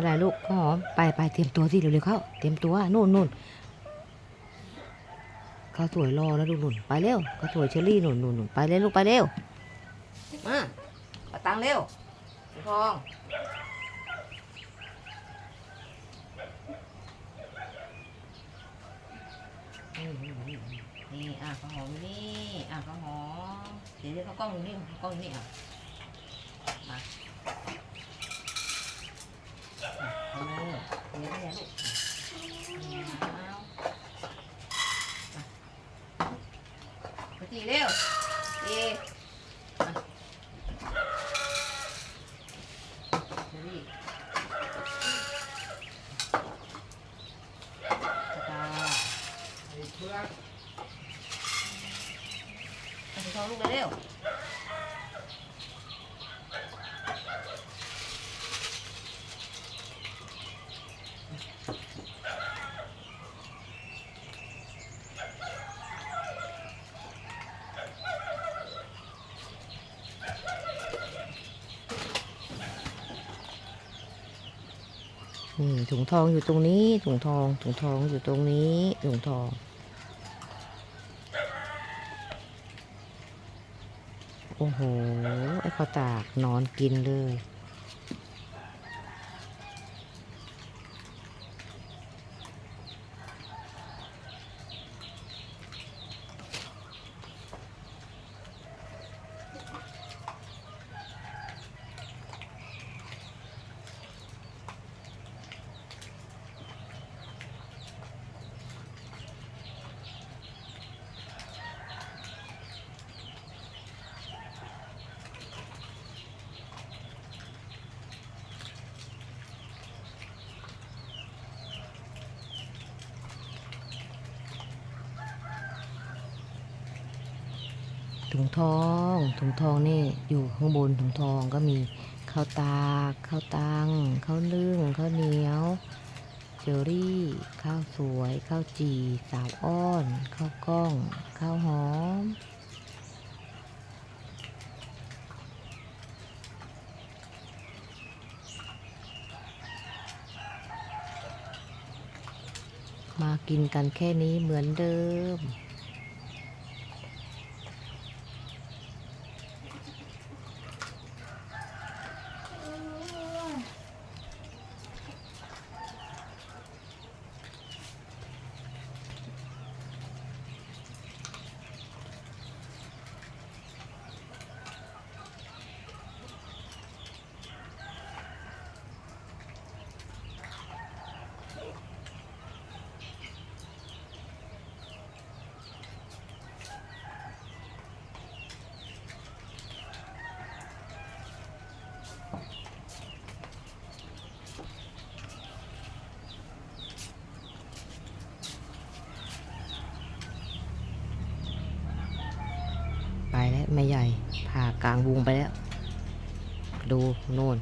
อะไรลูกข้าวหอมไปไปเตรียมตัวสิเร็วๆเข้าเตรียมตัวนู่นนู่นข้าวสวยรอแล้วดูนู่นไปเร็วข้าวสวยเชอรี่นู่นนู่นนู่นไปเร็วลูกไปเร็วมาเอาตังเร็วทองนี่อะข้าวหอมนี่อะข้าวหอมเดี๋ยวเดี๋ยวข้ากล้องนี่ข้าวกล้องนี่อะมา เออเดี๋ยวเดี๋ยวลูกเอาไป ตีเร็วตีอะเดี๋ยวดิตาเอาไปท้องลูกเร็ว นี่ถุงทองอยู่ตรงนี้ ถุงทอง ถุงทองอยู่ตรงนี้ ถุงทอง โอ้โห ไอ้ข้าวตากนอนกินเลย ถุงทอง ถุงทองนี่อยู่ข้างบนถุงทองก็มีข้าวตากข้าวตังข้าวนึ่งข้าวเหนียวเจอรี่ ข้าวสวย ข้าวจี่สาวอ้อน ข้าวกล้อง ข้าวหอม มากินกันแค่นี้เหมือนเดิม ไม่ใหญ่ ผ่ากลางวงไปแล้ว ดูโน่น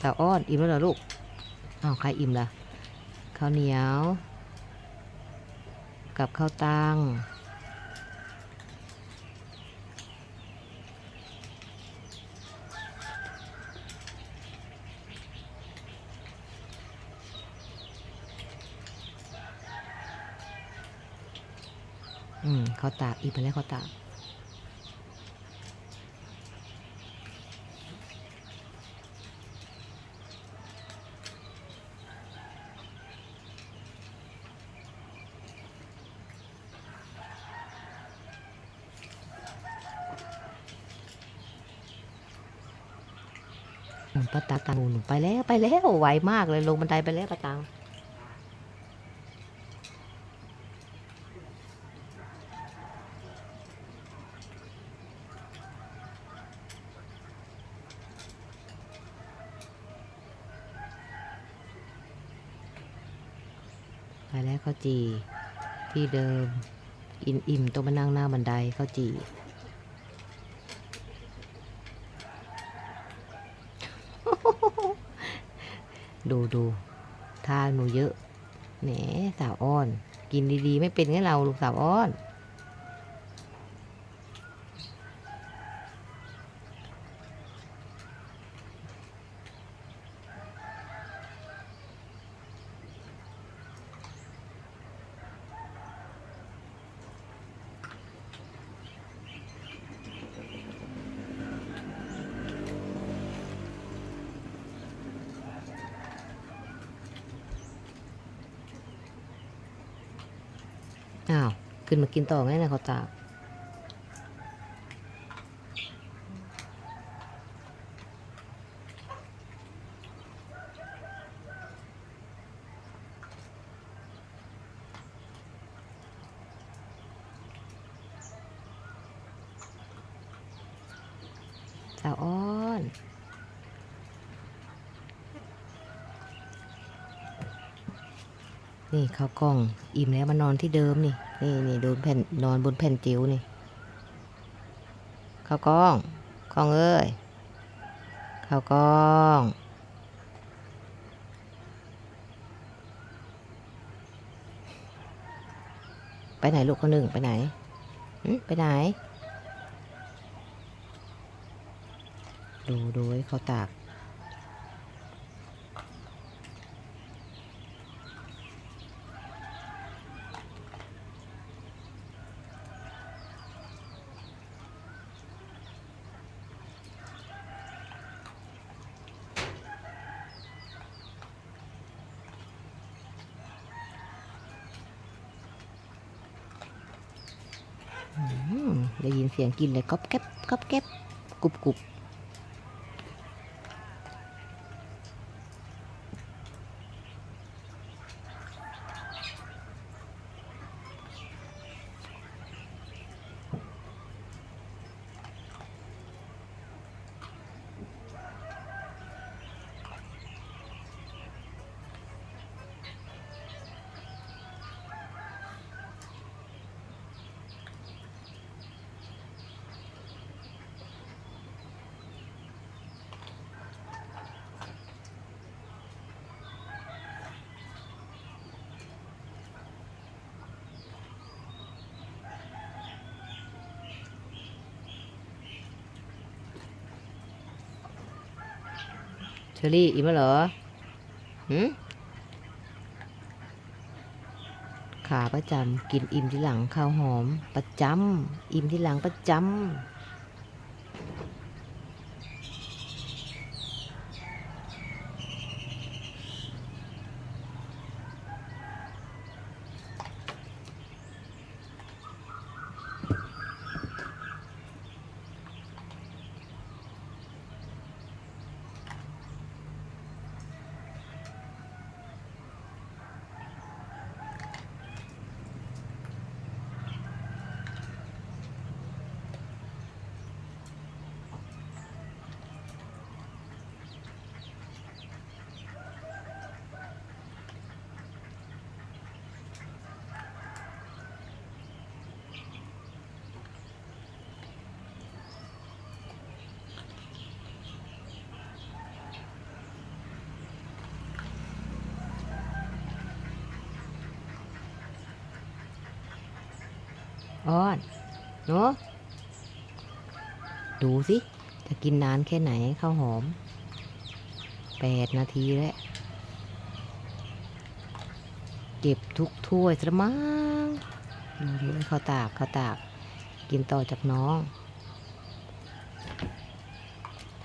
สาวอ้อน อิ่มแล้วเหรอลูกอ้าวใครอิ่มล่ะข้าวเหนียว กับข้าวตัง อืมข้าตากอิ่มไปแล้วเขาตากป้าตาตังหนุนไปแล้วไปแล้วไวมากเลยลงบันไดไปแล้วป้าตัง แล้วข้าวจีที่เดิม อินอิ่มตัวมานั่งหน้าบันไดข้าวจีดูดูท่าหนูเยอะแหนสาวอ้อน กินดีๆ ไม่เป็นไงเราลูกสาวอ้อน อ้าว ขึ้นมากินต่อไงนะเขาตากสาวอ้อนนี่ข้าวกล้อง อิ่มแล้วมานอนที่เดิมนี่ นี่นี่ดนแผ่นนอนบนแผ่นจิ๋วนี่ข้าวกล้องกล้องเอ้ยข้าวกล้องไปไหนลูกคนหนึ่งไปไหนไปไหน ดูดูให้เขาตาก ได้ยินเสียงกินเลยก๊อบแก๊บก๊อบแก๊บกรุบกรุบ ชอรี่อิ่มแล้วเหรอหืมขาประจำกินอิ่มที่หลังข้าวหอม ประจำอิ่มที่หลังประจำ อ้อนเนาะดูสิ จะกินนานแค่ไหนข้าวหอมแปดนาทีแล้ว เก็บทุกถ้วยสะมั้งดูดูเลยข้าวตากข้าวตาก กินต่อจากน้อง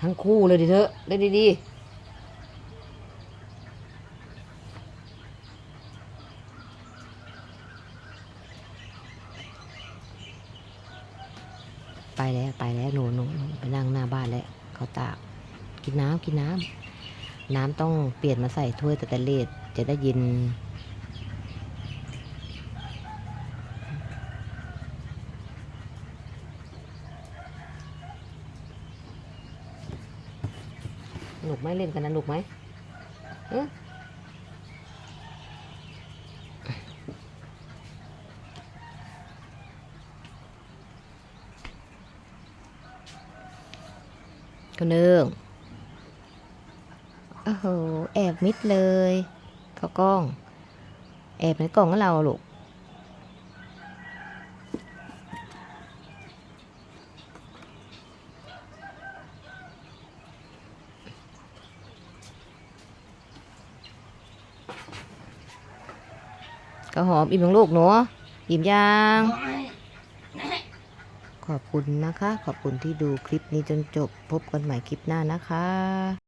ทั้งคู่เลยดิเถอะเล่นดีๆ ไปแล้วไปแล้วหนูหนูหนูไปนั่งหน้าบ้านแล้วเขาตาก กินน้ำกินน้ำน้ำ ต้องเปลี่ยนมาใส่ถ้วยแต่แต่เลดจะได้ยิน หนุกไหมเล่นกันนะหนุกไหมเอ๊ะก็เนื่อง โอ้โห แอบมิดเลยข้าวกล้อง แอบในกล่องของเราลูก ก็หอมอิ่มของลูกหนูอิ่มยังขอบคุณนะคะ ขอบคุณที่ดูคลิปนี้จนจบ พบกันใหม่คลิปหน้านะคะ